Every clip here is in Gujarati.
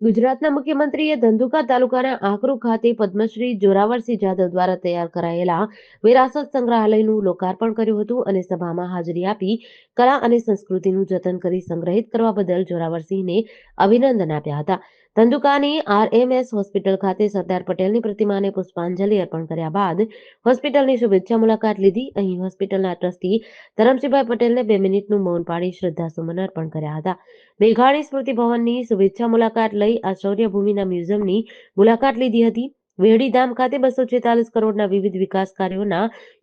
ગુજરાતના મુખ્યમંત્રીએ ધંધુકા તાલુકાના આકરુ ખાતે પદ્મશ્રી જોરાવરસિંહ જાદવ દ્વારા તૈયાર કરાયેલા વિરાસત સંગ્રહાલયનું લોકાર્પણ કર્યું હતું અને સભામાં હાજરી આપી કલા અને સંસ્કૃતિનું જતન કરી સંગ્રહિત કરવા બદલ જોરાવરસિંહને અભિનંદન આપ્યા હતા. ધંધુકાની આરએમએસ હોસ્પિટલ ખાતે સરદાર પટેલની પ્રતિમાને પુષ્પાંજલિ અર્પણ કર્યા બાદ હોસ્પિટલની શુભેચ્છા મુલાકાત લીધી. અહીં હોસ્પિટલના ટ્રસ્ટી ધરમસિંહભાઈ પટેલને બે મિનિટનું મૌન પાડી શ્રદ્ધાસુમન અર્પણ કર્યા હતા. મેઘાણી સ્મૃતિ ભવનની શુભેચ્છા મુલાકાત લઈ આ શૌર્યભૂમિના મ્યુઝિયમની મુલાકાત લીધી હતી. વેડી ધામ ખાતે બસો છેતાલીસ કરોડના વિવિધ વિકાસ કાર્યોના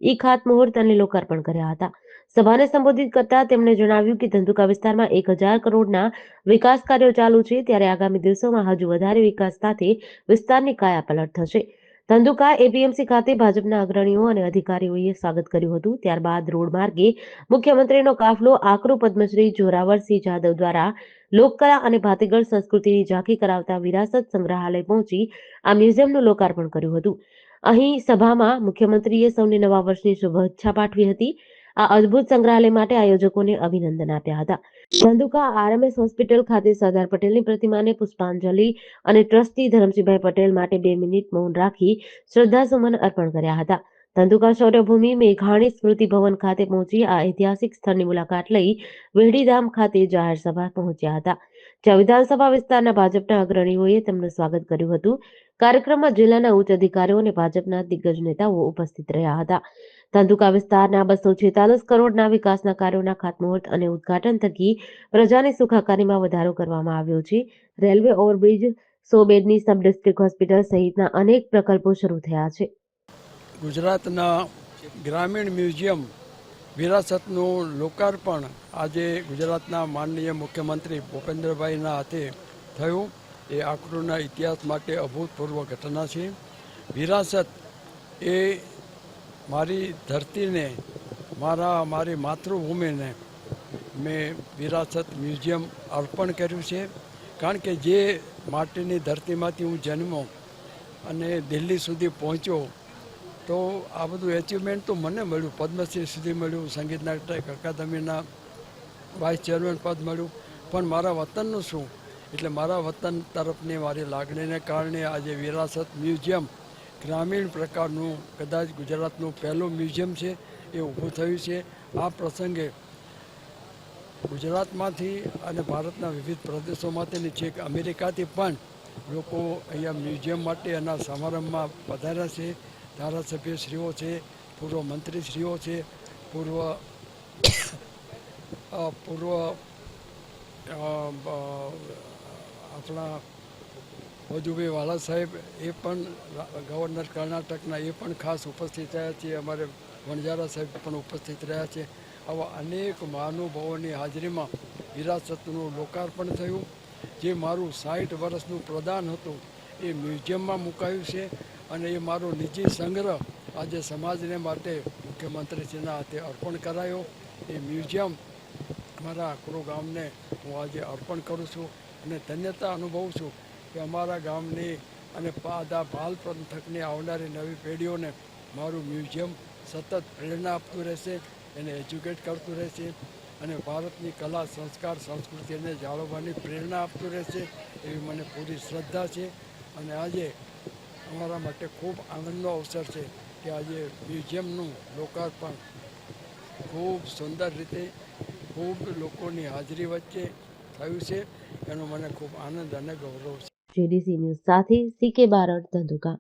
ઈ ખાતમુહૂર્ત અને લોકાર્પણ કર્યા હતા. સભાને સંબોધિત કરતા તેમણે જણાવ્યું કે ધંધુકા વિસ્તારમાં એક હજાર કરોડના વિકાસ કાર્યો ચાલુ છે, ત્યારે આગામી દિવસોમાં હજુ વધારે વિકાસ સાથે વિસ્તારની કાયાપલટ થશે. ધંધુકા એપીએમસી ખાતે ભાજપના અગ્રણીઓ અને અધિકારીઓએ સ્વાગત કર્યું હતું. ત્યારબાદ રોડ માર્ગે મુખ્યમંત્રીનો કાફલો આકરો પદ્મશ્રી જોરાવરસિંહ જાદવ દ્વારા લોકકલા અને ભાતીગળ સંસ્કૃતિની ઝાંખી કરાવતા વિરાસત સંગ્રહાલય પહોંચી આ મ્યુઝિયમનું લોકાર્પણ કર્યું હતું. અહીં સભામાં મુખ્યમંત્રીએ સૌને નવા વર્ષની શુભેચ્છા પાઠવી હતી. આ અદ્ભુત સંગ્રહાલય માટે આયોજકોને અભિનંદન આપ્યા હતા. ધંધુકા આરએમએસ હોસ્પિટલ ખાતે સરદાર પટેલની પ્રતિમાને પુષ્પાંજલિ અને ટ્રસ્ટી ધરમસિંહભાઈ પટેલ માટે બે મિનિટ મૌન રાખી શ્રદ્ધાસુમન અર્પણ કર્યા હતા. ધંધુકા શૌર્યભૂમિ મેઘાણી સ્મૃતિ ભવન ખાતે પહોંચી આ ઐતિહાસિક સ્થળની મુલાકાત લઈ વેડીધામ ખાતે જાહેર સભા પહોંચ્યા હતા. જ્યાં વિધાનસભા વિસ્તારના ભાજપના અગ્રણીઓએ તેમનું સ્વાગત કર્યું હતું. કાર્યક્રમમાં જિલ્લાના ઉચ્ચ અધિકારીઓ અને ભાજપના દિગ્ગજ નેતાઓ ઉપસ્થિત રહ્યા હતા. ધંધુકા વિસ્તારના બસો છેતાલીસ કરોડના વિકાસના કાર્યોના ખાતમુહૂર્ત અને ઉદઘાટન થકી પ્રજાની સુખાકારીમાં વધારો કરવામાં આવ્યો છે. રેલવે ઓવરબ્રિજ સો બેડની સબ ડિસ્ટ્રિક્ટ હોસ્પિટલ સહિતના અનેક પ્રકલ્પો શરૂ થયા છે. ગુજરાતના ગ્રામીણ મ્યુઝિયમ વિરાસતનું લોકાર્પણ આજે ગુજરાતના માનનીય મુખ્યમંત્રી ભૂપેન્દ્રભાઈના હાથે થયું. એ આકરુના ઇતિહાસ માટે અભૂતપૂર્વ ઘટના છે. વિરાસત એ મારી ધરતીને, મારા, મારી માતૃભૂમિને મેં વિરાસત મ્યુઝિયમ અર્પણ કર્યું છે. કારણ કે જે માટીની ધરતીમાંથી હું જન્મો અને દિલ્હી સુધી પહોંચ્યો તો આ બધું એચિવમેન્ટ તો મને મળ્યું. પદ્મશ્રી સુધી મળ્યું, સંગીત નાટક, અકાદમીના વાઇસ ચેરમેન પદ મળ્યું. પણ મારા વતનનું શું? એટલે મારા વતન તરફની મારી લાગણીને કારણે આજે વિરાસત મ્યુઝિયમ ગ્રામીણ પ્રકારનું, કદાચ ગુજરાતનું પહેલું મ્યુઝિયમ છે, એ ઊભું થયું છે. આ પ્રસંગે ગુજરાતમાંથી અને ભારતના વિવિધ પ્રદેશોમાંથી છેક અમેરિકાથી પણ લોકો અહીંયા મ્યુઝિયમ માટે એના સમારંભમાં પધાર્યા છે. ધારાસભ્યશ્રીઓ છે, પૂર્વ મંત્રીશ્રીઓ છે, પૂર્વ પૂર્વ આપણા વજુભાઈ વાલા સાહેબ એ પણ ગવર્નર કર્ણાટકના એ પણ ખાસ ઉપસ્થિત રહ્યા છે, અમારે વણજારા સાહેબ પણ ઉપસ્થિત રહ્યા છે. આવા અનેક મહાનુભાવોની હાજરીમાં વિરાસતનું લોકાર્પણ થયું, જે મારું સાઠ વર્ષનું પ્રદાન હતું. એ મ્યુઝિયમમાં મુકાયું છે અને એ મારો નિજી સંગ્રહ આજે સમાજને માટે મુખ્યમંત્રીશ્રીના હાથે અર્પણ કરાયો. એ મ્યુઝિયમ મારા આકરો ગામને હું આજે અર્પણ કરું છું અને ધન્યતા અનુભવું છું કે અમારા ગામની અને પાદા ભાલ પંથકની આવનારી નવી પેઢીઓને મારું મ્યુઝિયમ સતત પ્રેરણા આપતું રહેશે, એને એજ્યુકેટ કરતું રહેશે અને ભારતની કલા, સંસ્કાર, સંસ્કૃતિને જાળવવાની પ્રેરણા આપતું રહેશે એવી મને પૂરી શ્રદ્ધા છે. અને આજે અમારા માટે ખૂબ આનંદનો અવસર છે કે આજે મ્યુઝિયમનું લોકાર્પણ ખૂબ સુંદર રીતે ખૂબ લોકોની હાજરી વચ્ચે થયું છે. એનો મને ખૂબ આનંદ અને ગૌરવ છે. જેડીસી ન્યૂઝ સાથે સીકે બારડ ધંધુકા.